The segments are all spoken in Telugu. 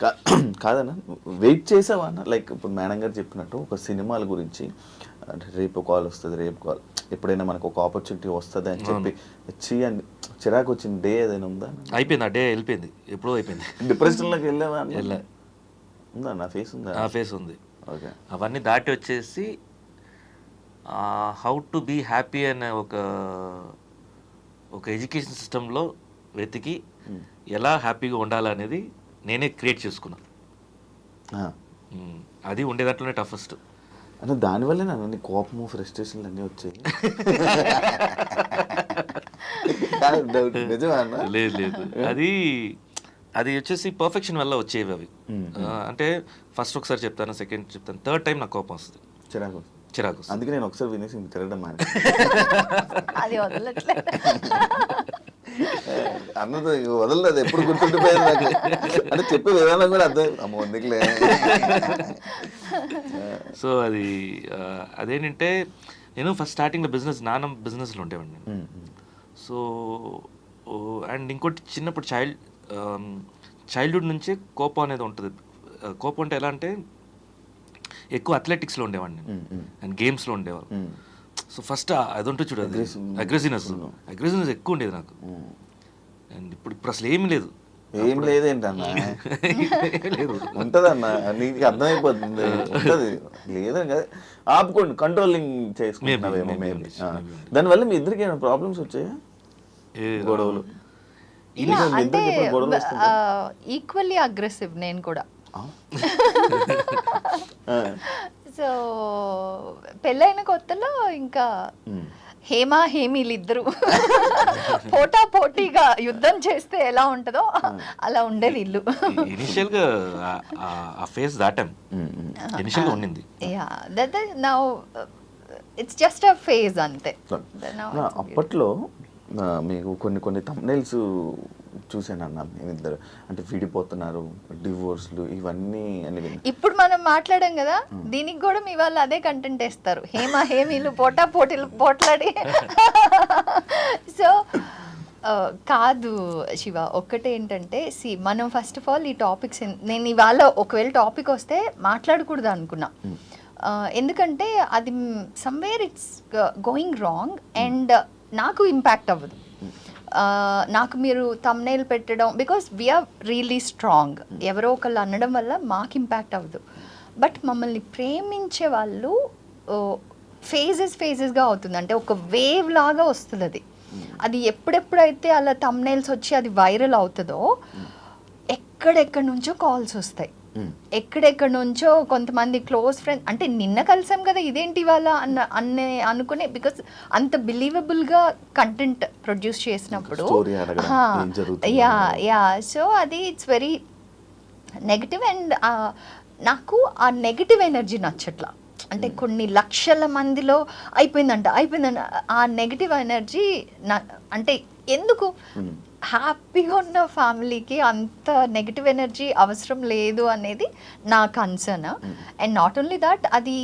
కా- కాదన్న వెయిట్ చేసావా అన్న? లైక్ ఇప్పుడు మేడం గారు చెప్పినట్టు ఒక సినిమాల గురించి అంటే రేపు కాల్ వస్తుంది రేపు కాల్ ఎప్పుడైనా మనకు ఒక ఆపర్చునిటీ వస్తుంది అని చెప్పి చీ అని చిరాకు వచ్చిన డే ఏదైనా ఉందా అయిపోయింది ఆ డే వెళ్ళిపోయింది ఎప్పుడో అయిపోయింది. డిప్రెషన్లోకి వెళ్ళావా? వెళ్ళా. ఉందా నా ఫేస్ ఉందా? ఆ ఫేస్ ఉంది. ఓకే అవన్నీ దాటి వచ్చేసి హౌ టు బీ హ్యాపీ అనే ఒక ఒక ఎడ్యుకేషన్ సిస్టంలో వెతికి ఎలా హ్యాపీగా ఉండాలనేది నేనే క్రియేట్ చేసుకున్నా. అది ఉండే దాంట్లోనే టఫెస్ట్ అంటే దానివల్లే నా నీ కోపము ఫ్రస్ట్రేషన్లు అన్నీ వచ్చాయి. లేదు లేదు. అది అది వచ్చేసి పర్ఫెక్షన్ వల్ల వచ్చేవి అవి. అంటే ఫస్ట్ ఒకసారి చెప్తాను సెకండ్ చెప్తాను థర్డ్ టైం నాకు కోపం వస్తుంది. చిరాకు చిరాకు అందుకే నేను ఒకసారి వినేసి తిరగడం మానే అన్నది వదలలేదు ఎప్పుడు గుర్తుండిపోయింది నాకు. అంటే చెప్పే విధానం కూడా అర్థం అమ్మ ఎందుకులే సో అది అదేంటంటే నేను ఫస్ట్ స్టార్టింగ్లో బిజినెస్ నాన్న బిజినెస్లో ఉండేవాడిని. సో అండ్ ఇంకోటి చిన్నప్పుడు చైల్డ్ చైల్డ్హుడ్ నుంచే కోపం అనేది ఉంటుంది. కోపం అంటే ఎలా అంటే ఎక్కువ అథ్లెటిక్స్లో ఉండేవాడిని. అండ్ గేమ్స్లో ఉండేవాళ్ళు. సో ఫస్ట్ అది ఉంటుంది చూడు Aggressive. అగ్రెసివ్నెస్ అగ్రెసివ్నెస్ ఎక్కువ ఉండేది నాకు. అండ్ ఇప్పుడు ఇప్పుడు అసలు ఏమీ లేదు. ఏం లేదేంటన్న? లేదు. ఉంటదన్న? నీకు అర్థమైపోతుంది. ఉంటది. లేదని కదా. ఆపుకోండి. కంట్రోలింగ్ చేసుకుంటున్నావేమో మేబీ. దానివల్ల మీ ఇద్దరికి ఏమైనా ప్రాబ్లమ్స్ వచ్చాయా? ఏ- గొడవలు. అంటే? ఈక్వల్లీ అగ్రెసివ్ నేను కూడా. ఆ? ఆ. సో పెళ్ళైన కొత్తలో ఇంకా. హేమ హేమీలు ఇద్దరు పోటా పోటీగా యుద్ధం చేస్తే ఎలా ఉంటుందో అలా ఉండేది ఇల్లు. ఇనిషియల్గా ఆ- ఫేస్ దాటాం. ఇనిషియల్గా ఉండింది. Yeah that now it's just a phase అంతే. అప్పట్లో మీకు కొన్ని కొన్ని తమ్నైల్స్ చూసాను అన్న మేమిద్దరు. అంటే విడిపోతున్నారు డివోర్స్లు ఇవన్నీ అని విన్నా. ఇప్పుడు మనం మాట్లాడాం కదా దీనికి కూడా మీ వాళ్ళు అదే కంటెంట్ వేస్తారు. హేమ హేమీలు పోటా పోటీలు పోట్లాడి. సో కాదు శివ ఒక్కటే ఏంటంటే సి మనం ఫస్ట్ ఆఫ్ ఆల్ ఈ టాపిక్స్ నేను ఇవాళ ఒకవేళ టాపిక్ వస్తే మాట్లాడకూడదు అనుకున్నా. ఎందుకంటే అది somewhere it's going wrong and నాకు ఇంపాక్ట్ అవ్వదు. నాకు మీరు తమ్నైల్ పెట్టడం బికాస్ వీఆర్ రియలీ స్ట్రాంగ్ ఎవరో ఒకళ్ళు అనడం వల్ల మాకు ఇంపాక్ట్ అవ్వదు. బట్ మమ్మల్ని ప్రేమించే వాళ్ళు ఫేజెస్ ఫేజెస్గా అవుతుంది. అంటే ఒక వేవ్ లాగా వస్తుంది అది అది ఎప్పుడెప్పుడైతే అలా తమ్నైల్స్ వచ్చి అది వైరల్ అవుతుందో ఎక్కడెక్కడి నుంచో కాల్స్ వస్తాయి. ఎక్కడెక్కడి నుంచో కొంతమంది క్లోజ్ ఫ్రెండ్ అంటే నిన్న కలిసాం కదా ఇదేంటి ఇవాళ అన్న అన్నే అనుకునే బికాస్ అంత బిలీవబుల్గా కంటెంట్ ప్రొడ్యూస్ చేసినప్పుడు యా. యా సో అది ఇట్స్ వెరీ నెగిటివ్ అండ్ నాకు ఆ నెగిటివ్ ఎనర్జీ నచ్చట్లా. అంటే కొన్ని లక్షల మందిలో అయిపోయిందంట అయిపోయిందంట ఆ నెగిటివ్ ఎనర్జీ నా అంటే ఎందుకు? హ్యాపీగా ఉన్న ఫ్యామిలీకి అంత నెగిటివ్ ఎనర్జీ అవసరం లేదు అనేది నా concern and not only that అది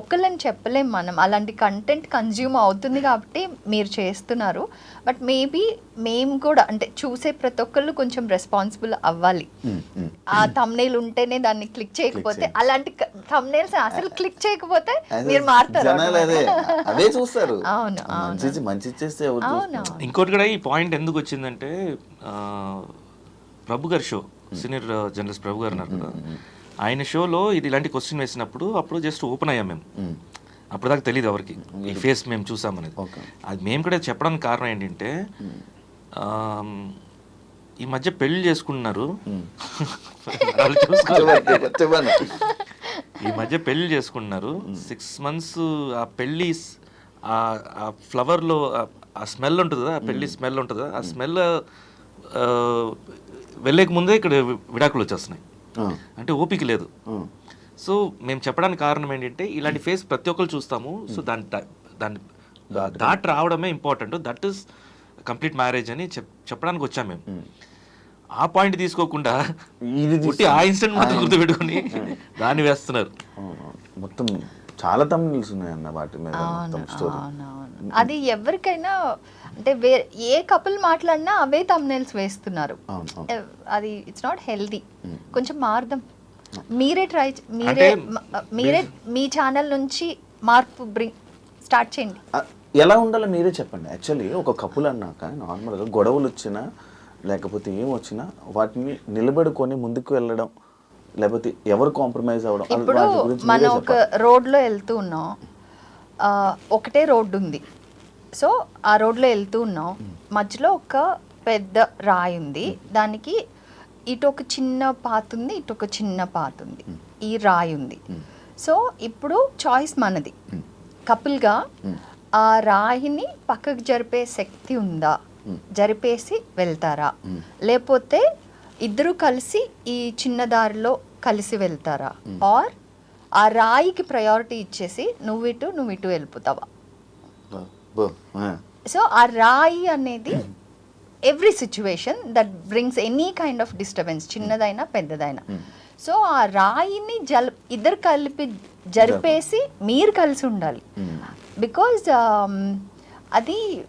ఒకళ్ళని చెప్పలేం మనం. అలాంటి కంటెంట్ కన్జ్యూమ్ అవుతుంది కాబట్టి మీరు చేస్తున్నారు. బట్ మేబీ మేము కూడా అంటే చూసే ప్రతి ఒక్కళ్ళు కొంచెం రెస్పాన్సిబుల్ అవ్వాలి. ఆ తమ్నేల్ ఉంటేనే దాన్ని క్లిక్ చేయకపోతే. అలాంటి తమ్నేల్స్ అసలు క్లిక్ చేయకపోతే మీరు మారుతారు జనాలు అదే అదే చూస్తారు. అవును, అవును. మంచి చూస్తారు? ఇంకోటి కూడా ఈ పాయింట్ ఎందుకు వచ్చిందంటే ప్రభు గారి షో సీనియర్ జర్నలిస్ట్ ప్రభు గారు ఉన్నారు కదా. ఆయన షోలో ఇది ఇలాంటి క్వశ్చన్ వేసినప్పుడు అప్పుడు జస్ట్ ఓపెన్ అయ్యాం మేము. అప్పుడు దాకా తెలియదు ఎవరికి. ఈ ఫేస్ మేము చూసామనేది. అది మేము కూడా చెప్పడానికి కారణం ఏంటంటే ఈ మధ్య పెళ్ళి చేసుకుంటున్నారు. ఈ మధ్య పెళ్ళి చేసుకుంటున్నారు. సిక్స్ మంత్స్ ఆ పెళ్ళి స్- ఆ ఫ్లవర్లో ఆ స్మెల్ ఉంటుంది కదా ఆ పెళ్ళి స్మెల్ ఉంటుంది కదా ఆ స్మెల్ వెళ్ళేక ముందే ఇక్కడ విడాకులు వచ్చేస్తున్నాయి. అంటే ఓపిక లేదు. సో మేము చెప్పడానికి కారణం ఏంటంటే ఇలాంటి ఫేస్ ప్రతి ఒక్కరు చూస్తాము. సో దాని దా- దాన్ని దాట్ రావడమే important. That is complete marriage అని చెప్ చెప్పడానికి వచ్చాం మేము. ఆ పాయింట్ తీసుకోకుండా ఇది పుట్టి ఆ ఇన్సిడెంట్ మొత్తం గుర్తుపెట్టుకుని దాన్ని వేస్తున్నారు. మొత్తం చాలా తమిళస్ ఉన్నాయన్న వాటి మీద మొత్తం స్టోరీ అవునవును అది ఎవరికైనా అంటే వే ఏ కపుల్ మాట్లాడినా అవే తమ్నైల్స్ వేస్తున్నారు. ఎ- అది ఇట్స్ నాట్ హెల్దీ కొంచెం మారదాం. మీరే ట్రై మీరే మీరే మీ ఛానల్ నుంచి మార్పు బ్రింగ్ స్టార్ట్ చేయండి. ఎలా ఉండాలో మీరే చెప్పండి. యాక్చువల్లీ ఒక కపుల్ అన్నాక నార్మల్గా గొడవలు వచ్చినా లేకపోతే ఏం వచ్చినా వాటిని నిలబడుకొని ముందుకు వెళ్ళడం లేకపోతే ఎవరు కాంప్రమైజ్ అవ్వడం ఇప్పుడు మనం ఒక రోడ్లో వెళ్తూ ఉన్నాం. ఒకటే రోడ్డు ఉంది. సో ఆ రోడ్లో వెళ్తూ ఉన్నాం. మధ్యలో ఒక పెద్ద రాయి ఉంది. దానికి ఇటు ఒక చిన్న పాత ఉంది ఇటు ఒక చిన్న పాత ఉంది. ఈ రాయి ఉంది. సో ఇప్పుడు చాయిస్ మనది. కపుల్గా ఆ రాయిని పక్కకు జరిపే శక్తి ఉందా? జరిపేసి వెళ్తారా? లేకపోతే ఇద్దరు కలిసి ఈ చిన్న దారిలో కలిసి వెళ్తారా? ఆర్ ఆ రాయికి ప్రయారిటీ ఇచ్చేసి నువ్వు ఇటు నువ్వు ఇటు వెళ్ళిపోతావా. సో ఆ రాయి అనేది every situation that brings any kind of disturbance చిన్నదైనా పెద్దదైనా. సో ఆ రాయిని జల్ ఇద్దరు కలిపి జరిపేసి మీరు కలిసి ఉండాలి. బికాజ్ అది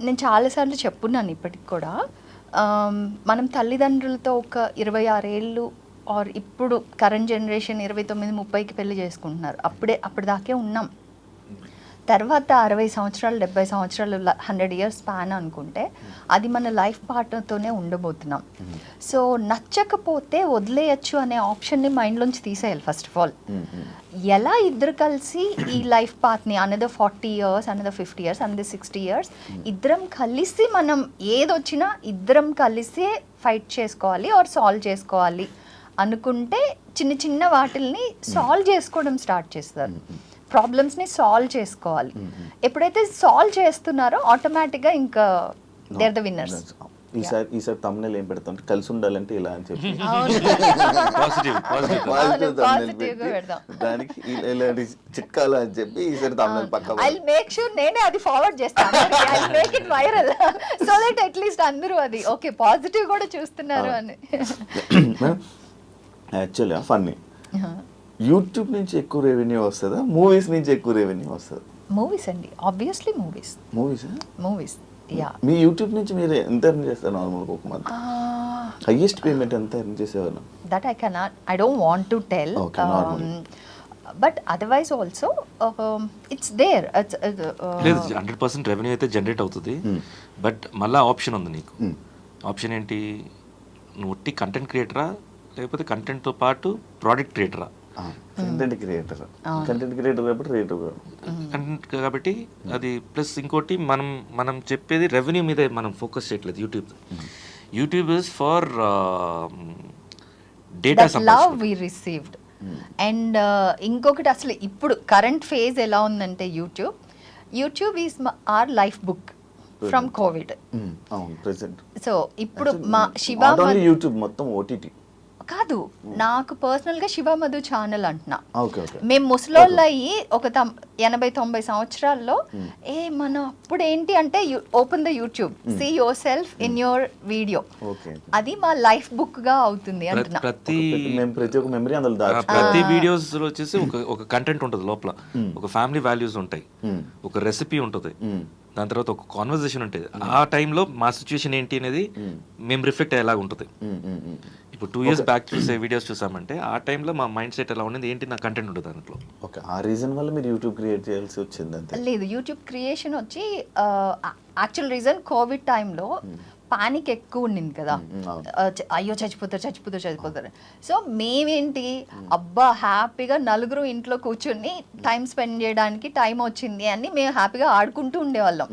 నేను చాలాసార్లు చెప్పున్నాను ఇప్పటికి కూడా. Um, మనం తల్లిదండ్రులతో ఒక ఇరవై ఆరేళ్ళు ఆర్ ఇప్పుడు కరెంట్ జనరేషన్ ఇరవై తొమ్మిది ముప్పైకి పెళ్ళి చేసుకుంటున్నారు. అప్పుడే అప్పటిదాకే ఉన్నాం. తర్వాత అరవై సంవత్సరాలు డెబ్బై సంవత్సరాలు హండ్రెడ్ ఇయర్స్ స్పాన్ అనుకుంటే అది మన లైఫ్ పార్ట్నర్తోనే ఉండబోతున్నాం. సో నచ్చకపోతే వదిలేయచ్చు అనే ఆప్షన్ని మైండ్లోంచి తీసేయాలి ఫస్ట్ ఆఫ్ ఆల్ ఎలా ఇద్దరు కలిసి ఈ life పాత్ని another forty years another fifty years another sixty years ఇద్దరం కలిసి మనం ఏదొచ్చినా ఇద్దరం కలిసే ఫైట్ చేసుకోవాలి ఆర్ సాల్వ్ చేసుకోవాలి అనుకుంటే చిన్న చిన్న వాటిల్ని సాల్వ్ చేసుకోవడం స్టార్ట్ చేస్తారు ప్రాబ్లమ్స్ని సాల్వ్ చేసుకోవాలి. ఎప్పుడైతే సాల్వ్ చేస్తున్నారో ఆటోమేటిక్గా ఇంకా దేర్ ద విన్నర్స్ ఈసారి ఈసారి తమ్ముళ్ళు ఏం పెడతాం? కలిసి ఉండాలంటే ఇలా అని చెప్పి. దానికి ఇలా- ఇలాంటి చిట్కాలు అని చెప్పి ఈసారి తమ్ముళ్ళు పక్క ఐ మేక్ షూర్ నేనే అది ఫార్వర్డ్ చేస్తాను. I make it viral so that at least అందరూ అది ఓకే పాజిటివ్ కూడా చూస్తున్నారు అని. యాక్చువల్గా ఫన్నీ యూట్యూబ్ నుంచి ఎక్కువ రెవెన్యూ వస్తుందా? మూవీస్ నుంచి ఎక్కువ రెవెన్యూ వస్తుందా? మూవీస్ అండి. Obviously movies movies movies yeah మీ యూట్యూబ్ నుంచి మీరు ఎంత ఎర్న్ చేస్తారు నార్మల్గా ఒక మంత్ హైయెస్ట్ పేమెంట్ ఎంత ఎర్న్ చేసేవాళ్ళు? That I cannot I don't want to tell. But otherwise also it's there లేదు హండ్రెడ్ పర్సెంట్ రెవెన్యూ అయితే జనరేట్ అవుతుంది. బట్ మళ్ళా ఆప్షన్ ఉంది నీకు. Hmm. ఆప్షన్ ఏంటి? నువ్వు ఒట్టి కంటెంట్ క్రియేటరా లేకపోతే కంటెంట్తో పాటు ప్రోడక్ట్ క్రియేటరా కంటెంట్ క్రియేటర్ కంటెంట్ క్రియేటర్ కాబట్టి రేట్ కంటెంట్ కాబట్టి అది ప్లస్ ఇంకోటి మనం మనం చెప్పేది రెవెన్యూ మీదే మనం ఫోకస్ చేయట్లేదు YouTube YouTube is for data love we received and ఇంకొకటి అసలు ఇప్పుడు కరెంట్ ఫేజ్ ఎలా ఉందంటే YouTube YouTube is our life book from COVID so ఇప్పుడు మా శివ యూట్యూబ్ మొత్తం ఓటీటీ కాదు నాకు పర్సనల్గా శివ మధు ఛానల్ అంటున్నా. Okay okay. మేము ముసలోళ్ళు అయ్యి ఒక తం- ఎనభై తొంభై సంవత్సరాల్లో ఏ మనం అప్పుడు ఏంటి అంటే open the YouTube see yourself in your video okay అది మా లైఫ్ బుక్గా అవుతుంది అంటున్నా. ప్రతి ప్రతి ఒక్క మెమరీ అందులో ప్రతి వీడియోస్లో వచ్చేసి ఒక ఒక కంటెంట్ ఉంటుంది లోపల. ఒక ఫ్యామిలీ వాల్యూస్ ఉంటాయి. Hmm. ఒక రెసిపీ ఉంటుంది. Hmm. దాని తర్వాత ఒక కాన్వర్జేషన్ ఉంటుంది. ఆ టైంలో మా సిచ్యువేషన్ ఏంటి అనేది మేము రిఫ్లెక్ట్ అయ్యేలాగా ఉంటుంది. ఇప్పుడు టూ ఇయర్స్ బ్యాక్ చూసే వీడియోస్ చూసామంటే ఆ టైంలో మా మైండ్ సెట్ ఎలా ఉండేది? ఏంటి నా కంటెంట్ ఉంటుంది దాంట్లో? ఓకే ఆ రీజన్ వల్ల మీరు యూట్యూబ్ క్రియేట్ చేయాల్సి వచ్చింది అంతే. లేదు యూట్యూబ్ క్రియేషన్ వచ్చి యాక్చువల్ రీజన్ కోవిడ్ టైంలో పానిక్ ఎక్కువ ఉండింది కదా. ఆ, చ- అయ్యో చచ్చిపోతారు చచ్చిపోతారు చచ్చిపోతారు. సో మేమేంటి అబ్బా హ్యాపీగా నలుగురు ఇంట్లో కూర్చుని టైం స్పెండ్ చేయడానికి టైం వచ్చింది అని మేము హ్యాపీగా ఆడుకుంటూ ఉండేవాళ్ళం.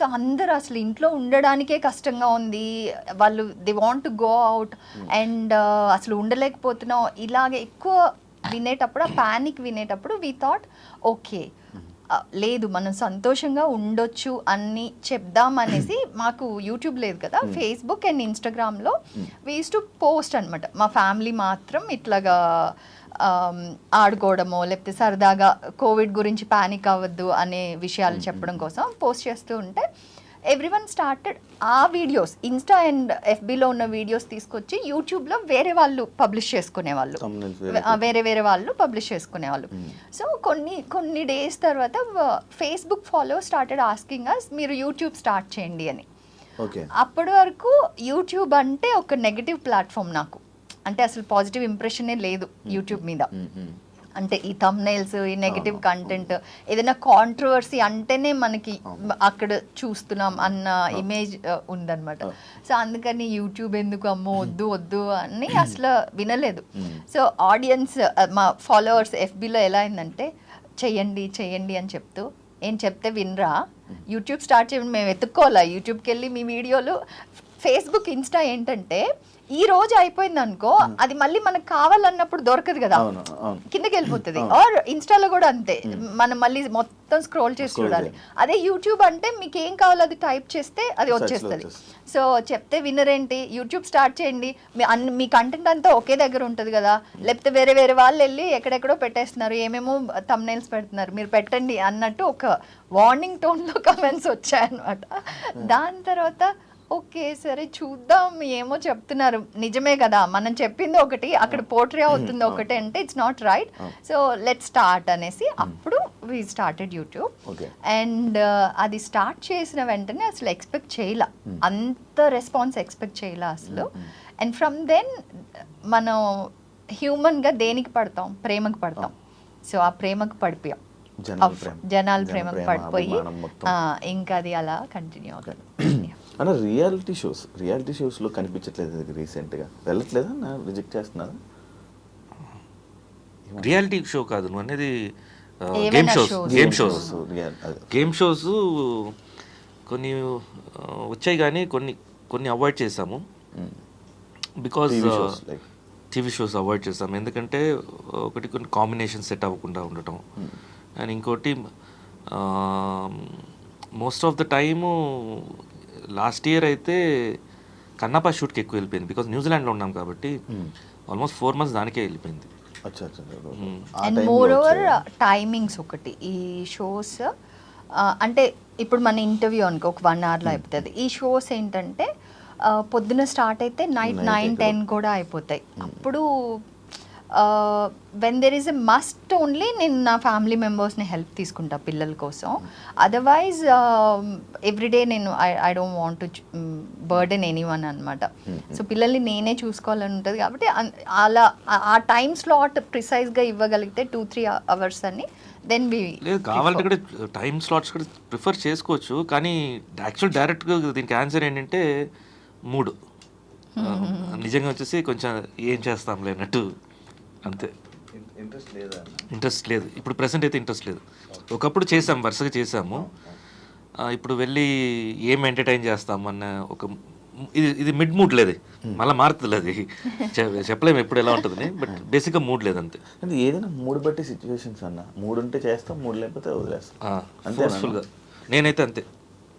సో అందరూ అసలు ఇంట్లో ఉండడానికే కష్టంగా ఉంది. వాళ్ళు they want to go out and అసలు ఉండలేకపోతున్నాం. ఇలాగే ఎక్కువ వినేటప్పుడు ఆ ప్యానిక్ వినేటప్పుడు వి థాట్ ఓకే లేదు మనం సంతోషంగా ఉండొచ్చు అని చెప్దాం అనేసి మాకు యూట్యూబ్ లేదు కదా ఫేస్బుక్ అండ్ ఇన్స్టాగ్రామ్లో వీస్ టు పోస్ట్ అనమాట మా ఫ్యామిలీ మాత్రం ఇట్లాగా ఆడుకోవడమో లేకపోతే సరదాగా కోవిడ్ గురించి ప్యానిక్ అవ్వద్దు అనే విషయాలు చెప్పడం కోసం పోస్ట్ చేస్తూ ఉంటే ఎవ్రీ వన్ స్టార్టెడ్ ఆ వీడియోస్ ఇన్స్టా అండ్ ఎఫ్బిలో ఉన్న వీడియోస్ తీసుకొచ్చి యూట్యూబ్లో వేరే వాళ్ళు పబ్లిష్ చేసుకునే వాళ్ళు వేరే వేరే వాళ్ళు పబ్లిష్ చేసుకునేవాళ్ళు. సో కొన్ని కొన్ని డేస్ తర్వాత Facebook follow started asking us మీరు యూట్యూబ్ స్టార్ట్ చేయండి అని. అప్పటి వరకు యూట్యూబ్ అంటే ఒక నెగటివ్ ప్లాట్ఫామ్ నాకు. అంటే అసలు పాజిటివ్ ఇంప్రెషనే లేదు యూట్యూబ్ మీద. అంటే ఈ థంబ్నైల్స్ ఈ నెగటివ్ కంటెంట్ ఏదైనా కాంట్రవర్సీ అంటేనే మనకి అక్కడ చూస్తున్నాం అన్న ఇమేజ్ ఉందన్నమాట. సో అందుకని యూట్యూబ్ ఎందుకు అమ్మో వద్దు వద్దు అని అసలు వినలేదు. సో ఆడియన్స్ మా ఫాలోవర్స్ ఎఫ్బీలో ఎలా అయిందంటే చెయ్యండి చెయ్యండి అని చెప్తూ ఏం చెప్తే వినరా? యూట్యూబ్ స్టార్ట్ చేయండి మేము వెతుక్కోవాలా? యూట్యూబ్కి వెళ్ళి మీ వీడియోలు ఫేస్బుక్ ఇన్స్టా ఏంటంటే ఈ రోజు అయిపోయింది అనుకో అది మళ్ళీ మనకు కావాలన్నప్పుడు దొరకదు కదా. కిందకి వెళ్ళిపోతుంది. ఆర్ ఇన్స్టాలో కూడా అంతే. మనం మళ్ళీ మొత్తం స్క్రోల్ చేసి చూడాలి. అదే యూట్యూబ్ అంటే మీకు ఏం కావాలో అది టైప్ చేస్తే అది వచ్చేస్తుంది. వచ్చేస్తుంది. సో చెప్తే వినరేంటి యూట్యూబ్ స్టార్ట్ చేయండి. మీ అన్ని మీ కంటెంట్ అంతా ఒకే దగ్గర ఉంటుంది కదా. లేకపోతే వేరే వేరే వాళ్ళు వెళ్ళి ఎక్కడెక్కడో పెట్టేస్తున్నారు. ఏమేమో తమ్నైల్స్ పెడుతున్నారు. మీరు పెట్టండి అన్నట్టు ఒక వార్నింగ్ టోన్లో కమెంట్స్ వచ్చాయన్నమాట. దాని తర్వాత ఓకే సరే చూద్దాం ఏమో చెప్తున్నారు. నిజమే కదా మనం చెప్పింది ఒకటి అక్కడ పోర్ట్రే అవుతుంది ఒకటి అంటే it's not right so let start అనేసి అప్పుడు వీ స్టార్టెడ్ యూట్యూబ్ అండ్ అది స్టార్ట్ చేసిన వెంటనే అసలు ఎక్స్పెక్ట్ చేయలే. అంత రెస్పాన్స్ ఎక్స్పెక్ట్ చేయలే అసలు. అండ్ ఫ్రమ్ దెన్ మనం హ్యూమన్గా దేనికి పడతాం? ప్రేమకు పడతాం. సో ఆ ప్రేమకు పడిపోయాం. జనాల ప్రేమకు ప్రేమ, పడిపోయి ఇంకా అది అలా కంటిన్యూ అవుతుంది. అన్న రియాలిటీ షోస్ రియాలిటీ షోస్లో కనిపించట్లేదు రీసెంట్గా. వెళ్ళట్లేదా నా రిజెక్ట్ చేస్తున్నారా? రియాలిటీ షో కాదు నువ్వు అనేది game shows. Game shows. Game shows కొన్ని వచ్చాయి కానీ కొన్ని కొన్ని అవాయిడ్ చేసాము. బికాజ్. టీవీ షోస్ అవాయిడ్ చేసాము ఎందుకంటే ఒకటి కొన్ని కాంబినేషన్ సెట్ అవ్వకుండా ఉండటం. అండ్ ఇంకోటి most of the time last year అయితే కన్నప్ప షూట్కి ఎక్కువ వెళ్ళిపోయింది. బికాజ్ న్యూజిలాండ్లో ఉన్నాం కాబట్టి ఆల్మోస్ట్ ఫోర్ మంత్స్ దానికే వెళ్ళిపోయింది. అచ్చా అచ్చా ఆ అండ్ మోర్ ఓవర్? టైమింగ్స్ ఒకటి. ఈ షోస్ అంటే ఇప్పుడు మన ఇంటర్వ్యూ అనుకో ఒక వన్ అవర్లో అయిపోతుంది. ఈ షోస్ ఏంటంటే పొద్దున స్టార్ట్ అయితే నైట్ నైన్ టెన్ కూడా అయిపోతాయి. అప్పుడు when there is a must only నేను నా ఫ్యామిలీ మెంబర్స్ని హెల్ప్ తీసుకుంటా పిల్లల కోసం. అదర్వైజ్ ఎవ్రీడే నేను I I don't want to burden anyone అనమాట సో పిల్లల్ని నేనే చూసుకోవాలని ఉంటుంది కాబట్టి అలా ఆ- టైం స్లాట్ ప్రిసైజ్గా ఇవ్వగలిగితే టూ త్రీ అవర్స్ అని దెన్ వి లేదు కావాలంటే కూడా టైం స్లాట్స్ కూడా ప్రిఫర్ చేసుకోవచ్చు. కానీ యాక్చువల్ డైరెక్ట్గా దీనికి ఆన్సర్ ఏంటంటే మూడు. నిజంగా వచ్చేసి కొంచెం ఏం చేస్తాంలే అన్నట్టు. అంతే. ఇంట్రెస్ట్ లేదా? ఇంట్రెస్ట్ లేదు. ఇప్పుడు ప్రెసెంట్ అయితే ఇంట్రెస్ట్ లేదు. ఒకప్పుడు చేసాం వరుసగా చేసాము. ఇప్పుడు వెళ్ళి ఏం ఎంటర్టైన్ చేస్తాం అన్న ఒక ఇది ఇది మిడ్ మూడ్ లేదు. మళ్ళీ మారుతుంది అది. చెప్పలేము ఎప్పుడు ఎలా ఉంటుందని బట్ బేసిక్గా మూడ్ లేదు అంతే అంటే ఏదైనా మూడు బట్టి సిచ్యువేషన్స్ అన్న. మూడు ఉంటే చేస్తాం మూడు లేకపోతే వదిలేస్తాం? ఫోర్స్ఫుల్గా నేనైతే అంతే.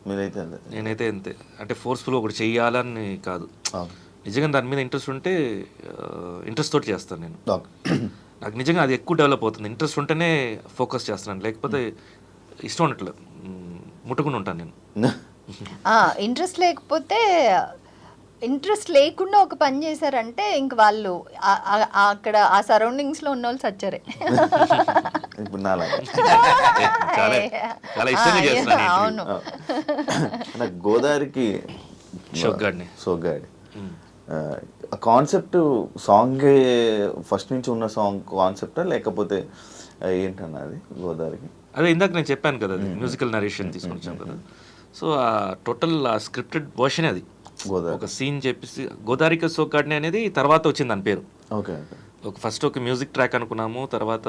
మీరైతే అంతే. నేనైతే అంతే. అంటే ఫోర్స్ఫుల్ ఒకటి చెయ్యాలని కాదు. నిజంగా దాని మీద ఇంట్రెస్ట్ ఉంటే ఇంట్రెస్ట్ తోటి చేస్తాను నేను. నాకు నిజంగా అది ఎక్కువ డెవలప్ అవుతుంది. ఇంట్రెస్ట్ ఉంటేనే ఫోకస్ చేస్తున్నాను. లేకపోతే ఇష్టం ఉండట్లేదు. ముట్టుకుని ఉంటాను నేను. ఇంట్రెస్ట్ లేకపోతే ఇంట్రెస్ట్ లేకుండా ఒక పని చేశారంటే ఇంక వాళ్ళు ఆ- అక్కడ ఆ సరౌండింగ్స్లో ఉన్న వాళ్ళు సచ్చారే. ఇప్పుడు అవును. నాకు గోదావరికి షోగ్గాడిని. సోగ్గాడి కాన్సెప్ట్ సాంగ్ ఫస్ట్ నుంచి ఉన్న సాంగ్ కాన్సెప్టా లేకపోతే ఏంటన్నా అది గోదావరికి? అదే ఇందాక నేను చెప్పాను కదా అది మ్యూజికల్ నరేషన్ తీసుకొచ్చాం కదా. సో ఆ టోటల్ ఆ స్క్రిప్టెడ్ వర్షన్ అది. గోదావరి. ఒక సీన్ చెప్పేసి గోదారిక సోకాడ్ని అనేది తర్వాత వచ్చింది దాని పేరు. ఓకే ఒక ఫస్ట్ ఒక మ్యూజిక్ ట్రాక్ అనుకున్నాము తర్వాత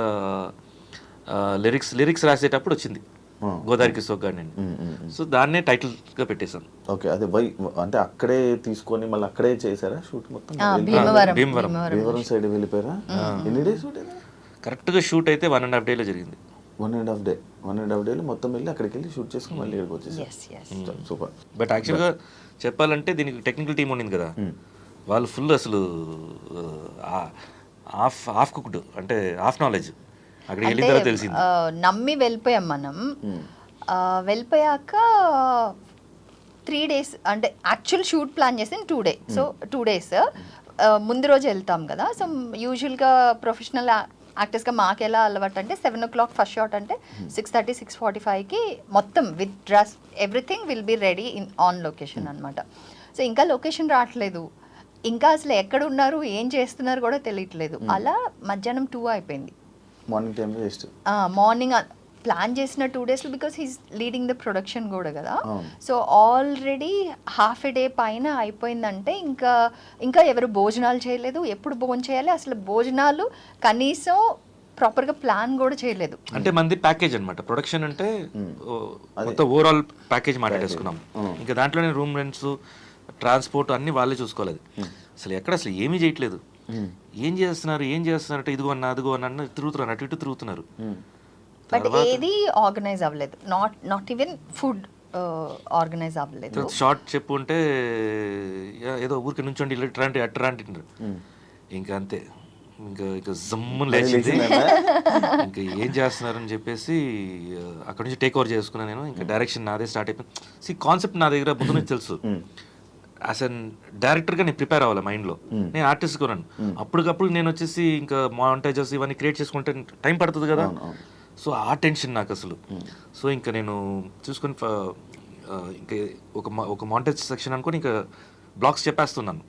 లిరిక్స్ లిరిక్స్ రాసేటప్పుడు వచ్చింది. ఉమ్, ఉమ్, ఉమ్. సో దాన్నే టైటిల్గా పెట్టేశాను. ఓకే అదే బై అంటే అక్కడే తీసుకొని మళ్ళీ అక్కడే చేశారా షూట్ మొత్తం? భీమవరం. భీమవరం. సైడ్ వెళ్ళిపోయారా? ఎన్ని డేస్ షూట్ కరెక్ట్గా షూట్ అయితే వన్ అండ్ హాఫ్ డేలో జరిగింది. One and half day. One and half డేలో మొత్తం వెళ్ళి అక్కడికి వెళ్ళి షూట్ చేసుకుని మళ్ళీ ఇక్కడికి వచ్చేసారు. Yes super. బట్ యాక్చువల్గా చెప్పాలంటే దీనికి టెక్నికల్ టీం ఉండింది కదా. వాళ్ళు ఫుల్ అసలు హాఫ్ హాఫ్ కుక్డ్ అంటే హాఫ్ నాలెడ్జ్. నమ్మి వెళ్ళిపోయాం మనం. వెళ్ళిపోయాక త్రీ డేస్ అంటే యాక్చువల్ షూట్ ప్లాన్ చేసింది two day so two days ముందు రోజు వెళ్తాం కదా. సో యూజువల్గా ప్రొఫెషనల్ యాక్టర్స్గా మాకు ఎలా అలవాటు అంటే seven o'clock first shot అంటే సిక్స్ థర్టీ సిక్స్ ఫార్టీ ఫైవ్కి మొత్తం with dress everything will be ready in on location అనమాట సో ఇంకా లొకేషన్ రావట్లేదు. ఇంకా అసలు ఎక్కడ ఉన్నారు ఏం చేస్తున్నారు కూడా తెలియట్లేదు. అలా మధ్యాహ్నం టూ అయిపోయింది. Morning time waste morning plan చేసిన టూ డేస్లో because he's leading the production కూడా కదా. So already half a day పైన అయిపోయిందంటే ఇంకా ఇంకా ఎవరు భోజనాలు చేయలేదు. ఎప్పుడు భోజనం చేయాలి? అసలు భోజనాలు కనీసం ప్రాపర్గా ప్లాన్ కూడా చేయలేదు. అంటే మంది ప్యాకేజ్ అన్నమాట. ప్రొడక్షన్ అంటే మొత్తం ఓవరాల్ ప్యాకేజ్ మాట్లాడేసుకున్నాం ఇంకా దాంట్లోనే రూమ్ రెంట్స్ ట్రాన్స్పోర్ట్ అన్ని వాళ్ళే చూసుకోలేదు అసలు ఎక్కడ అసలు ఏమీ చేయట్లేదు. ఏం చేస్తున్నారు ఏం చేస్తున్నారు అంటే ఇదిగో అన్న అదిగో అన్న తిరుగుతున్నారు అటు ఇటు తిరుగుతున్నారు. బట్ ఏది ఆర్గనైజ్ అవ్వలేదు. Not not even food organize అవ్వలేదు. షార్ట్ చెప్పు ఉంటే "యా, ఏదో ఊరికి నుంచోండి ఇలా ఇట్రాంటి అట్రాంటి ఇంకా అంతే. ఇంకా ఇంకా జమ్మున లేచింది. ఇంకా ఏం చేస్తున్నారని చెప్పేసి అక్కడ నుంచి టేక్ ఓవర్ చేసుకున్నా నేను. ఇంకా డైరెక్షన్ నాదే స్టార్ట్ అయిపోయింది. సి కాన్సెప్ట్ నా దగ్గర ముందు నుంచి తెలుసు యాజ్ అన్ డైరెక్టర్గా నేను ప్రిపేర్ అవ్వాలి మైండ్లో నేను ఆర్టిస్ట్ కొన్నాను అప్పటికప్పుడు నేను వచ్చేసి ఇంకా మాంటేజెస్ ఇవన్నీ క్రియేట్ చేసుకుంటే టైం పడుతుంది కదా? సో ఆ టెన్షన్ నాకు అసలు. సో ఇంకా నేను చూసుకొని ఇంకా ఒక ఒక మాంటేజ్ సెక్షన్ అనుకొని ఇంకా బ్లాక్స్ చెప్పేస్తున్నాను.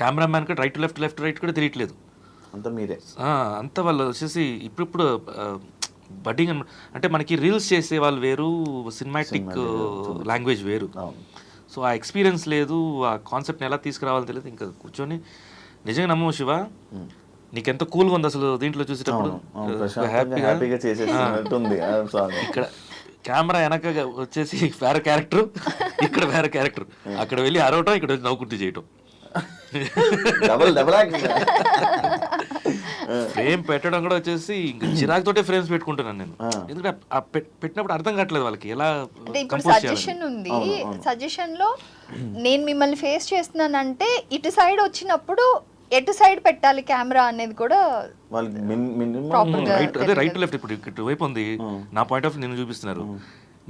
కెమెరామ్యాన్కి రైట్ లెఫ్ట్ లెఫ్ట్ రైట్ కూడా తెలియట్లేదు. అంతా మీరే. అంతా వాళ్ళు వచ్చేసి ఇప్పుడిప్పుడు బడ్డింగ్ అంటే మనకి రీల్స్ చేసే వాళ్ళు వేరు సినిమాటిక్ లాంగ్వేజ్ వేరు. సో ఆ ఎక్స్పీరియన్స్ లేదు ఆ కాన్సెప్ట్ని ఎలా తీసుకురావాలో తెలియదు. ఇంకా కూర్చొని నిజంగా నమ్ము శివ నీకు ఎంత కూల్గా ఉంది అసలు దీంట్లో చూసేటప్పుడు? హ్యాపీగా? ఇక్కడ కెమెరా వెనక వచ్చేసి వేరే క్యారెక్టర్ ఇక్కడ వేరే క్యారెక్టర్. అక్కడ వెళ్ళి అరవటం ఇక్కడ నవ్వుకుంటూ చేయటం. డబుల్ డబుల్ ఫ్రేమ్ పెట్టడం కూడా వచ్చేసి ఇంకా చిరాకు తోటే ఫ్రేమ్స్ పెట్టుకుంటున్నాను నేను. ఎందుకంటే ఆ పెట్టినప్పుడు అర్థం కావట్లేదు వాళ్ళకి ఎలా అంటే ఇప్పుడు కంపోజ్ సజెషన్ చేయాలి ఉంది. సజెషన్లో నేను మిమ్మల్ని ఫేస్ చేస్తున్నానంటే ఇటు సైడ్ వచ్చినప్పుడు ఎటు సైడ్ పెట్టాలి కెమెరా అనేది కూడా వాళ్ళకి మినిమం Proper గా రైట్ అదే రైట్ లెఫ్ట్ ఇప్పుడు ఇటు వైపు ఉంది. నా పాయింట్ ఆఫ్ నేను చూపిస్తున్నారు.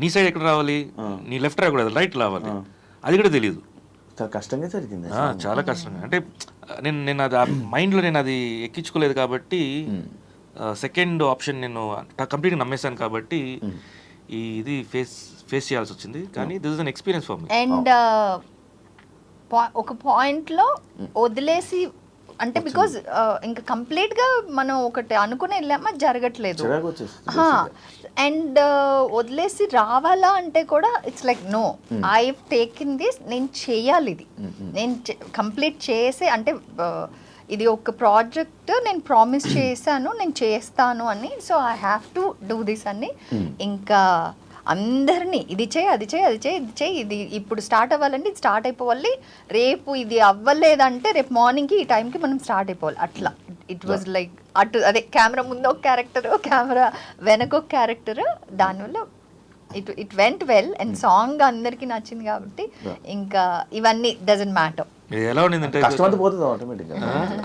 నీ సైడ్ ఎక్కడ రావాలి? నీ లెఫ్ట్ రాకూడదు రైట్ రావాలి. అది కూడా తెలియదు చాలా కష్టంగా జరిగింది చాలా కష్టంగా. అంటే నేను నేను అది ఆ మైండ్లో నేను అది ఎక్కించుకోలేదు కాబట్టి సెకండ్ ఆప్షన్ నేను కంప్లీట్గా నమ్మేశాను కాబట్టి ఈ ఇది ఫేస్ ఫేస్ చేయాల్సి వచ్చింది. కానీ this is an experience for me and ఒక పాయింట్లో వదిలేసి అంటే బికాజ్ ఇంకా కంప్లీట్గా మనం ఒకటి అనుకుని వెళ్ళామా? జరగట్లేదు. అండ్ వదిలేసి రావాలా అంటే కూడా it's like no I taken this నేను చేయాలి ఇది. నేను కంప్లీట్ చేసి అంటే uh, ఇది ఒక ప్రాజెక్ట్ నేను ప్రామిస్ చేశాను నేను చేస్తాను అని so I have to do this అని ఇంకా అందరినీ ఇది చేయి అది చేయి అది చేయి ఇది చేయి ఇది ఇప్పుడు స్టార్ట్ అవ్వాలంటే ఇది స్టార్ట్ అయిపోవాలి. రేపు ఇది అవ్వలేదంటే రేపు మార్నింగ్కి ఈ టైంకి మనం స్టార్ట్ అయిపోవాలి. అట్లా. ఇట్ వాజ్ లైక్ అటు అదే కెమెరా ముందు ఒక క్యారెక్టర్ కెమెరా వెనక ఒక క్యారెక్టర్ దానివల్ల it it went well and song అందరికీ నచ్చింది కాబట్టి ఇంకా ఇవన్నీ డజంట్ మ్యాటర్ ఎలా ఉండిందంటే కష్టం అంతా పోతుంది ఆటోమేటిక్గా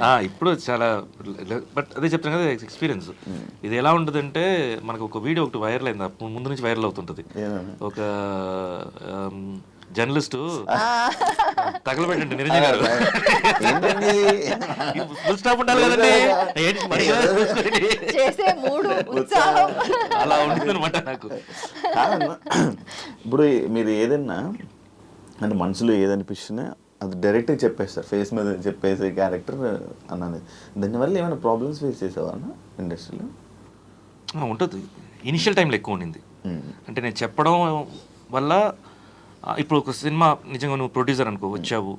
ఆ, ఇప్పుడు చాలా బట్ అదే చెప్తాను కదా ఎక్స్పీరియన్స్ ఇది ఎలా ఉంటుందంటే మనకు ఒక వీడియో ఒకటి వైరల్ అయింది ముందు నుంచి వైరల్ అవుతుంటది? ఒక జర్నలిస్టు తగలబెట్టండి నిరంజన్ గారు. ఫుల్ స్టాప్ ఉండాలి కదండి. ఏంటి? మరి? ఇలా చూసుకోండి. చేసే మూడు ఉత్సాహం. అలా ఉంటుందన్నమాట నాకు. కాదన్న ఇప్పుడు మీరు ఏదన్నా అంటే మనసులో ఏదనిపించినా అది డైరెక్ట్గా చెప్పేస్తారు. ఫేస్ మీద చెప్పేసే క్యారెక్టర్ అన్నది దానివల్ల ఏమైనా ప్రాబ్లమ్స్ ఫేస్ చేసావా అన్న ఇండస్ట్రీలో ఉంటుంది. ఇనిషియల్ టైంలో ఎక్కువ ఉండింది. అంటే నేను చెప్పడం వల్ల ఇప్పుడు ఒక సినిమా నిజంగా నువ్వు ప్రొడ్యూసర్ అనుకో వచ్చావు.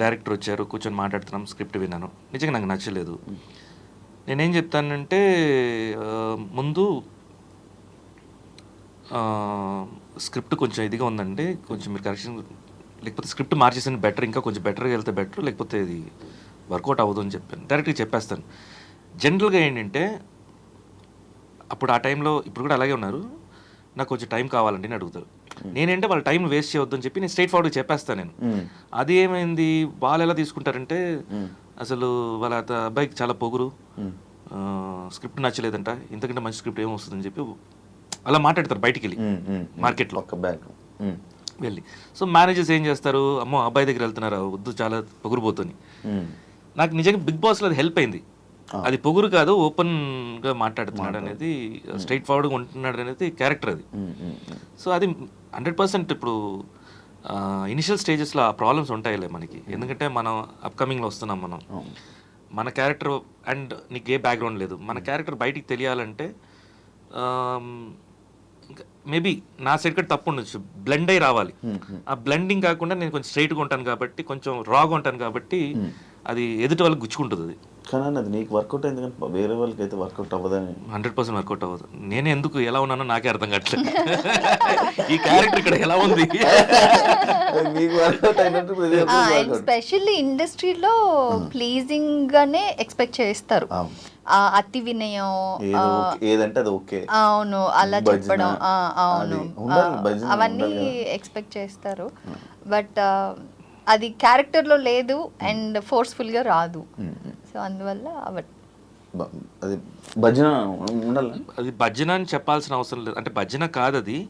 డైరెక్టర్ వచ్చారు కూర్చొని మాట్లాడుతున్నాం స్క్రిప్ట్ విన్నాను. నిజంగా నాకు నచ్చలేదు. నేనేం చెప్తానంటే ముందు స్క్రిప్ట్ కొంచెం ఇదిగా ఉందండి కొంచెం మీరు కరెక్షన్ లేకపోతే స్క్రిప్ట్ మార్చేసిన బెటర్ ఇంకా కొంచెం బెటర్గా వెళ్తే బెటర్ లేకపోతే ఇది వర్కౌట్ అవ్వదు అని చెప్పాను. డైరెక్ట్గా చెప్పేస్తాను. జనరల్గా ఏంటంటే అప్పుడు ఆ టైంలో ఇప్పుడు కూడా అలాగే ఉన్నారు. నాకు కొంచెం టైం కావాలండి అని అడుగుతారు. నేనేంటే వాళ్ళ టైం వేస్ట్ చేయొద్దని చెప్పి నేను స్ట్రైట్ ఫార్వర్డ్ చెప్పేస్తాను నేను. అది ఏమైంది? వాళ్ళు ఎలా తీసుకుంటారంటే అసలు వాళ్ళ అబ్బాయికి చాలా పొగురు. స్క్రిప్ట్ నచ్చలేదంట. ఇంతకంటే మంచి స్క్రిప్ట్ ఏమొస్తుందని చెప్పి అలా మాట్లాడతారు బయటికి వెళ్ళి మార్కెట్లో. ఒక బ్యాగ్ వెళ్ళి. సో మేనేజర్స్ ఏం చేస్తారు? అమ్మో అబ్బాయి దగ్గర వెళ్తున్నారా? వద్దు చాలా పొగురుపోతుంది. నాకు నిజంగా బిగ్ బాస్లో అది హెల్ప్ అయింది. అది పొగురు కాదు ఓపెన్గా మాట్లాడుతున్నాడు అనేది స్ట్రైట్ ఫార్వర్డ్గా ఉంటున్నాడు అనేది క్యారెక్టర్ అది. సో అది హండ్రెడ్ పర్సెంట్ ఇప్పుడు ఇనిషియల్ స్టేజెస్లో ఆ ప్రాబ్లమ్స్ ఉంటాయిలే మనకి. ఎందుకంటే మనం అప్కమింగ్లో వస్తున్నాం మనం. మన క్యారెక్టర్ అండ్ నీకు ఏ బ్యాక్గ్రౌండ్ లేదు. మన క్యారెక్టర్ బయటికి తెలియాలంటే మేబీ నా సైడ్ కూడా తప్పు ఉండొచ్చు. బ్లెండ్ అయి రావాలి. ఆ బ్లెండింగ్ కాకుండా నేను కొంచెం స్ట్రైట్గా ఉంటాను కాబట్టి కొంచెం రాగా ఉంటాను కాబట్టి అది ఎదుటి వాళ్ళకి గుచ్చుకుంటుంది అది. కానీ అది నీకు వర్కౌట్ అయింది కానీ వేరే వాళ్ళకి అయితే వర్కౌట్ అవ్వదని. హండ్రెడ్ పర్సెంట్ వర్కౌట్ అవ్వదు. నేను ఎందుకు ఎలా ఉన్నానో నాకే అర్థం కావట్లేదు. ఈ క్యారెక్టర్ ఇక్కడ ఎలా ఉంది. స్పెషల్లీ ఇండస్ట్రీలో ప్లీజింగ్ గానే ఎక్స్పెక్ట్ చేస్తారు అతి వినయం ఏదంటే అది ఓకే. అవును అలా చెప్పడం ఆ, అవును. అవన్నీ ఎక్స్పెక్ట్ చేస్తారు. బట్ అది character లో లేదు అండ్ ఫోర్స్ఫుల్గా రాదు. సో అందువల్ల అవ- బ- అది భజన ఉండాలి? అది భజన అని చెప్పాల్సిన అవసరం లేదు. అంటే భజన కాదు అది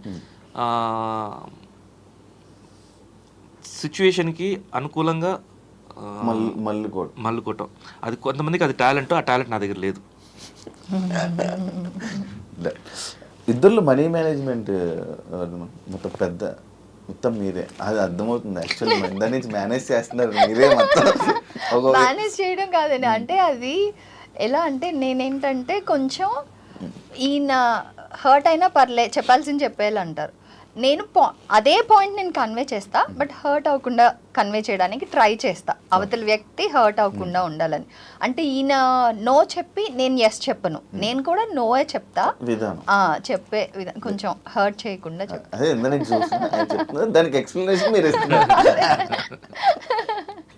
సిచ్యువేషన్కి అనుకూలంగా ఆ, మళ్ళీ మళ్ళీ కూడా మల్లుకోవటం అది కొంతమందికి అది టాలెంట్ ఆ టాలెంట్ నా దగ్గర లేదు. ఇద్దరు మనీ మేనేజ్మెంట్ మొత్తం పెద్ద మొత్తం మీరే. అది అర్థమవుతుంది. యాక్చువల్లీ దాని నుంచి మేనేజ్ చేస్తున్నారు మీరే మొత్తం. మేనేజ్ చేయడం కాదండి. అంటే అది ఎలా అంటే నేనేంటంటే కొంచెం ఈయన హర్ట్ అయినా పర్లే చెప్పాల్సింది చెప్పేయాలి అంటారు నేను పా అదే పాయింట్ నేను కన్వే చేస్తా బట్ హర్ట్ అవ్వకుండా కన్వే చేయడానికి ట్రై చేస్తా. అవతల వ్యక్తి హర్ట్ అవ్వకుండా ఉండాలని. అంటే ఈయన నో చెప్పి నేను ఎస్ చెప్పను. నేను కూడా నోయే చెప్తా. చెప్పే విధానం. కొంచెం హర్ట్ చేయకుండా చెప్తా దానికి ఎక్స్ప్లెనేషన్ మీరు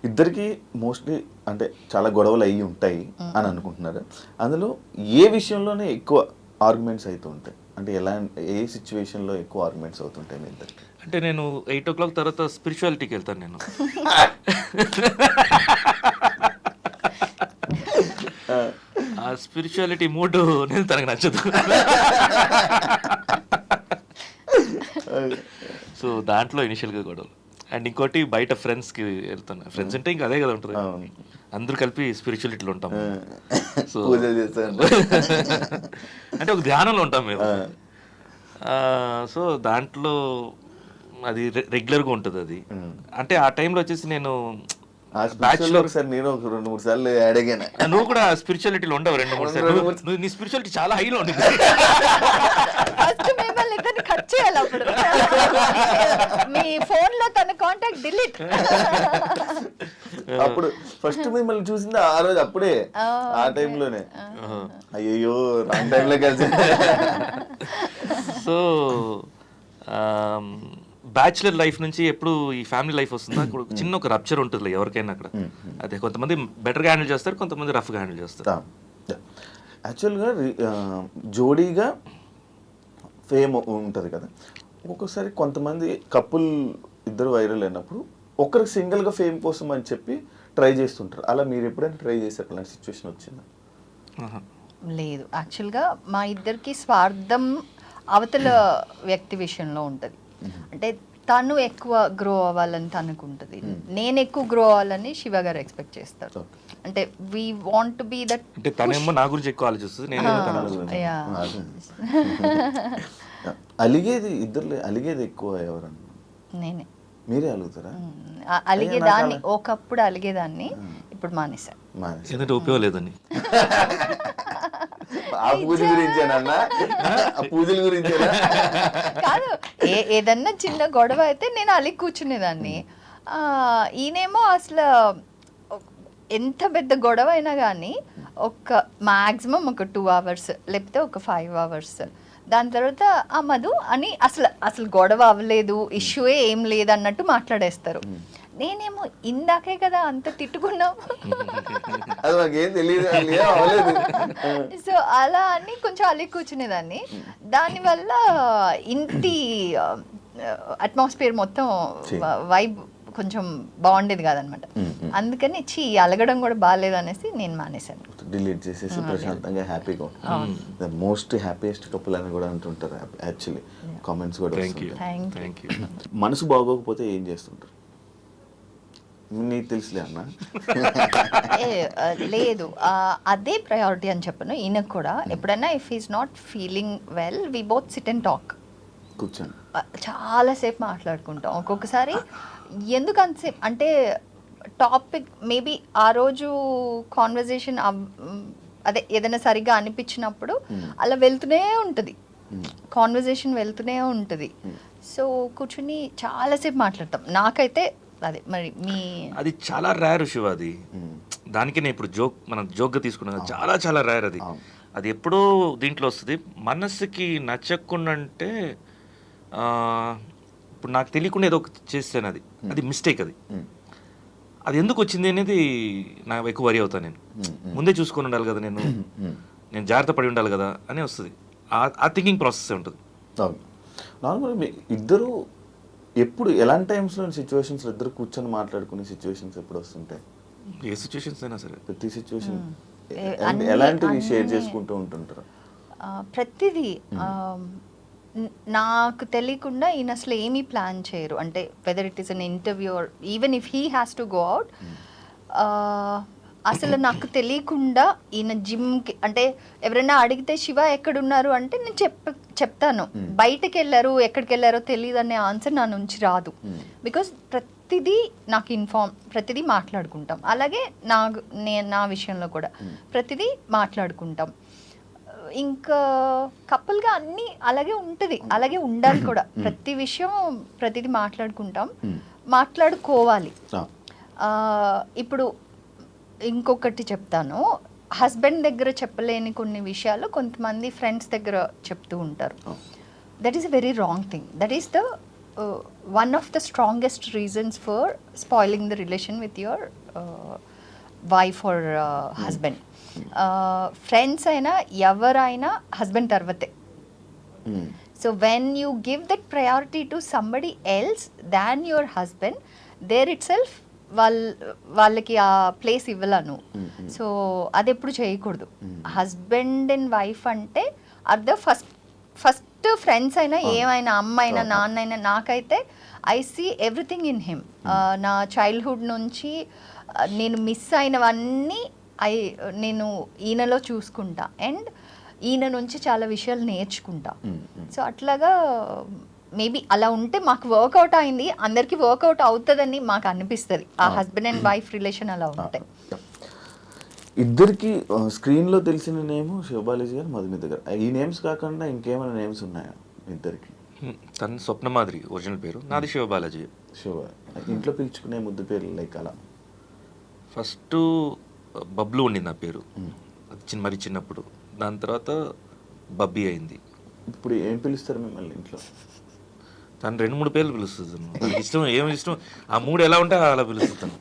ఇద్దరికి మోస్ట్లీ అంటే చాలా గొడవలు అయ్యి ఉంటాయి అని అనుకుంటున్నారు. అందులో ఏ విషయంలోనే ఎక్కువ ఆర్గ్యుమెంట్స్ అవుతూ ఉంటాయి? అంటే ఎలా ఏ సిచ్యువేషన్లో ఎక్కువ ఆర్గ్యుమెంట్స్ అవుతుంటాయి మీ ఇద్దరికి అంటే నేను ఎయిట్ ఓ క్లాక్ తర్వాత స్పిరిచువాలిటీకి వెళ్తాను నేను. ఆ స్పిరిచువాలిటీ మూడ్ నేను తనకు నచ్చదు. సో దాంట్లో ఇనిషియల్గా గొడవలు. అండ్ ఇంకోటి బయట ఫ్రెండ్స్కి వెళ్తాను. ఫ్రెండ్స్ అంటే ఇంకా అదే కదా ఉంటుంది. అందరూ కలిపి స్పిరిచువాలిటీలో ఉంటాం సో అంటే ఒక ధ్యానంలో ఉంటాం మేము. సో దాంట్లో అది రెగ్యులర్గా ఉంటుంది అది. అంటే ఆ టైంలో వచ్చేసి నేను ఒకసారి నేను ఒక రెండు మూడు సార్లు అడిగాను. నువ్వు కూడా స్పిరిచువాలిటీలో ఉండవు రెండు మూడు సార్లు. నువ్వు- నీ స్పిరిచువాలిటీ చాలా హైలో ఉంది అప్పుడు. మీ ఫోన్లో తన కాంటాక్ట్ డిలీట్ అప్పుడు ఫస్ట్ మిమ్మల్ని చూసింది ఆ రోజు అప్పుడే ఆ టైంలోనే. అయ్యయ్యో రాంగ్ టైంలో కలిసి. సో బ్యాచులర్ లైఫ్ నుంచి ఎప్పుడు ఈ ఫ్యామిలీ లైఫ్ వస్తుందో? చిన్న ఒక రప్చర్ ఉంటుంది ఎవరికైనా అక్కడ. అదే కొంతమంది బెటర్గా హ్యాండిల్ చేస్తారు కొంతమంది రఫ్గా హ్యాండిల్ చేస్తారు. యాక్చువల్గా జోడీగా ఫేమ్ ఉంటుంది కదా. ఒక్కొక్కసారి కొంతమంది కపుల్ ఇద్దరు వైరల్ అయినప్పుడు ఒకరికి సింగిల్గా ఫేమ్ కోసం అని చెప్పి ట్రై చేస్తుంటారు. అలా మీరు ఎప్పుడైనా ట్రై చేశారు అలాంటి సిచ్యువేషన్ వచ్చిందా. లేదు. యాక్చువల్గా మా ఇద్దరికి స్వార్థం అవతల వ్యక్తి విషయంలో ఉంటుంది. అంటే తను ఎక్కువ గ్రో అవ్వాలని తనకు ఉంటుంది. నేను ఎక్కువ గ్రో అవ్వాలని శివ గారు ఎక్స్పెక్ట్ చేస్తారు. అంటే వీ వాంట్ బి దట్ అంటే తనేమో నా గురించి ఎక్కువ ఆలోచిస్తుంది నేను అలిగేది ఇద్దరు అలిగేది ఎక్కువ ఎవరన్నా? నేనే. మీరే అలుగుతారా? అలిగేదాన్ని ఒకప్పుడు అలిగేదాన్ని ఇప్పుడు మానేసా మానేసి ఎందుకంటే ఉపయోగం లేదని ఆ పూజ గురించేనన్నా? ఆ పూజల గురించేనా? కాదు ఏ ఏదన్నా చిన్న గొడవ అయితే నేను అలిగి కూర్చునేదాన్ని. ఆ, ఈయనేమో అసలు ఎంత పెద్ద గొడవ అయినా కానీ ఒక మాక్సిమం ఒక టూ అవర్స్ లేకపోతే ఒక ఫైవ్ అవర్స్ దాని తర్వాత ఆ మధు అని అసలు అసలు గొడవ అవ్వలేదు ఇష్యూయే ఏం లేదు అన్నట్టు మాట్లాడేస్తారు. నేనేమో ఇందాకే కదా అంత తిట్టుకున్నాం అది మాకేం తెలియదు ఏం అవ్వలేదు. సో అలా అని కొంచెం అలిగి కూర్చునేదాన్ని. దానివల్ల ఇంటి అట్మాస్ఫియర్ మొత్తం. వైబ్ కొంచెం బాగుండేది కాదనమాట. అందుకని చీ అలగడం కూడా బాగాలేదు అనేసి నేను మానేశాను. డిలీట్ చేసేసి ప్రశాంతంగా హ్యాపీగా ద మోస్ట్ హ్యాపీయెస్ట్ కపుల్ అని కూడా అంటుంటారు యాక్చువల్లీ కామెంట్స్ కూడా మనసు బాగోకపోతే ఏం చేస్తుంటారు? నీకు తెలుసులే అన్న. లేదు. అదే ప్రయారిటీ అని చెప్పను. ఈయనకు కూడా. ఎప్పుడైనా if is not feeling well we both sit and talk కూర్చొని చాలాసేపు మాట్లాడుకుంటాం. ఒక్కొక్కసారి ఎందుకు అంతసేపు అంటే టాపిక్ మేబీ ఆ రోజు కాన్వర్జేషన్ అదే ఏదైనా సరిగ్గా అనిపించినప్పుడు అలా వెళ్తూనే ఉంటుంది. కాన్వర్జేషన్ వెళ్తూనే ఉంటుంది. సో కూర్చుని చాలాసేపు మాట్లాడతాం. నాకైతే అదే మరి మీ అది చాలా రేర్ శివ అది. దానికి నేను ఇప్పుడు జోక్ మనం జోక్గా తీసుకున్నాం కదా, చాలా చాలా రేర్ అది. అది ఎప్పుడో దీంట్లో వస్తుంది. మనసుకి నచ్చకుండా అంటే ఇప్పుడు నాకు తెలియకుండా ఏదో ఒకటి చేస్తాను అది. అది మిస్టేక్ అది. అది ఎందుకు వచ్చింది అనేది నాకు ఎక్కువ వరి అవుతాను నేను. ముందే చూసుకొని ఉండాలి కదా నేను. నేను జాగ్రత్త పడి ఉండాలి కదా అని వస్తుంది. ఆ- ఆ థింకింగ్ ప్రాసెస్ ఉంటుంది. అవును. నార్మల్ మీ ఇద్దరు ఎప్పుడు ఎలాంటి టైమ్స్లో సిచ్యువేషన్స్ ఇద్దరు కూర్చొని మాట్లాడుకునే సిచ్యువేషన్స్ ఎప్పుడు వస్తుంటాయి? ఏ సిచ్యువేషన్స్ అయినా సరే. ప్రతి సిచ్యువేషన్ ఎలాంటివి షేర్ చేసుకుంటూ ఉంటుంటారు? ప్రతిదీ న- నాకు తెలియకుండా ఈయన అసలు ఏమీ ప్లాన్ చేయరు. అంటే whether it is an interview even if he has to go out అసలు నాకు తెలియకుండా ఈయన జిమ్కి అంటే ఎవరైనా అడిగితే శివ ఎక్కడున్నారు అంటే నేను చెప్ చెప్తాను. బయటకు వెళ్ళారు ఎక్కడికి వెళ్ళారో తెలియదు అనే ఆన్సర్ నా నుంచి రాదు. బికాస్ ప్రతిదీ నాకు ఇన్ఫార్మ్ ప్రతిదీ మాట్లాడుకుంటాం. అలాగే నా నేను నా విషయంలో కూడా ప్రతిదీ మాట్లాడుకుంటాం. ఇంకా కపుల్గా అన్నీ అలాగే ఉంటుంది. అలాగే ఉండాలి కూడా. ప్రతి విషయం ప్రతిదీ మాట్లాడుకుంటాం. మాట్లాడుకోవాలి. ఇప్పుడు ఇంకొకటి చెప్తాను. హస్బెండ్ దగ్గర చెప్పలేని కొన్ని విషయాలు కొంతమంది ఫ్రెండ్స్ దగ్గర చెప్తూ ఉంటారు. That is a very wrong thing that is the one of the strongest reasons for spoiling the relation with your wife or husband friends అయినా ఎవరైనా హస్బెండ్ తర్వాతే. So when you give that priority to somebody else than your husband there itself వాళ్ళ వాళ్ళకి ఆ ప్లేస్ ఇవ్వలను. సో అది ఎప్పుడు చేయకూడదు. హస్బెండ్ అండ్ వైఫ్ అంటే are the first first friends అయినా ఏమైనా అమ్మ అయినా నాన్న అయినా నాకైతే I see everything in him నా చైల్డ్హుడ్ నుంచి నేను మిస్ అయినవన్నీ ఐ నేను ఈయనలో చూసుకుంటా. అండ్ ఈయన నుంచి చాలా విషయాలు నేర్చుకుంటా. సో అట్లాగా మేబీ అలా ఉంటే మాకు వర్కౌట్ అయింది. అందరికి వర్కౌట్ అవుతుందని మాకు అనిపిస్తుంది. ఆ హస్బెండ్ అండ్ వైఫ్ రిలేషన్ అలా ఉంటే ఇద్దరికి స్క్రీన్లో తెలిసిన నేమ్ శివబాలాజీ గారు మధుమిత గారు. ఈ నేమ్స్ కాకుండా ఇంకేమైనా నేమ్స్ ఉన్నాయా ఇద్దరికి. తన స్వప్న మాదిరి ఒరిజినల్ పేరు. నాది శివబాలాజీ శివ ఇంట్లో పిలుచుకునే ముద్దు పేర్లు లైక్ అలా. ఫస్ట్ బబ్లు ఉండింది నా పేరు. అది చిన్న మరి చిన్నప్పుడు. దాని తర్వాత బబ్బీ అయింది. ఇప్పుడు ఏం పిలుస్తారు మిమ్మల్ని ఇంట్లో? తను రెండు మూడు పేర్లు పిలుస్తుంది. తనకి ఇష్టం ఏమి ఇష్టం? ఆ మూడు ఎలా ఉంటే అలా పిలుస్తుంది తను.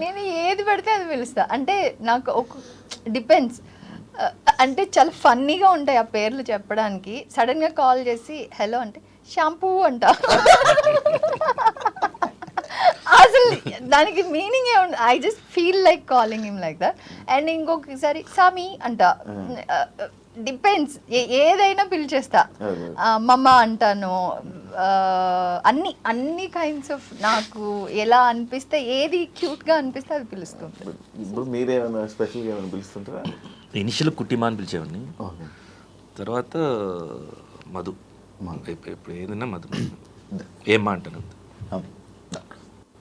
నేను ఏది పెడితే అది పిలుస్తా. అంటే నాకు ఒక డిపెండ్స్. అంటే చాలా ఫన్నీగా ఉంటాయి ఆ పేర్లు చెప్పడానికి. సడన్గా కాల్ చేసి హలో అంటే షాంపూ అంట. అసలు దానికి meaning A I just feel like calling him like that and ఇంకొకసారి సామి అంట. డిపెండ్స్ ఏదైనా పిలిచేస్తా అదే. ఆ, మమ్మ అంటాను. అన్ని అన్ని కైండ్స్ ఆఫ్ నాకు ఎలా అనిపిస్తే ఏది క్యూట్గా అనిపిస్తే అది పిలుస్తుంది ఇప్పుడు మీరేమైనా స్పెషల్గా ఏమైనా పిలుస్తుంటారా? ఇనిషియల్ కుట్టిమా అని పిలిచేవాడిని. తర్వాత మధు. ఇప్పుడు ఏదైనా మధు. ఏమ్మా అంటాను.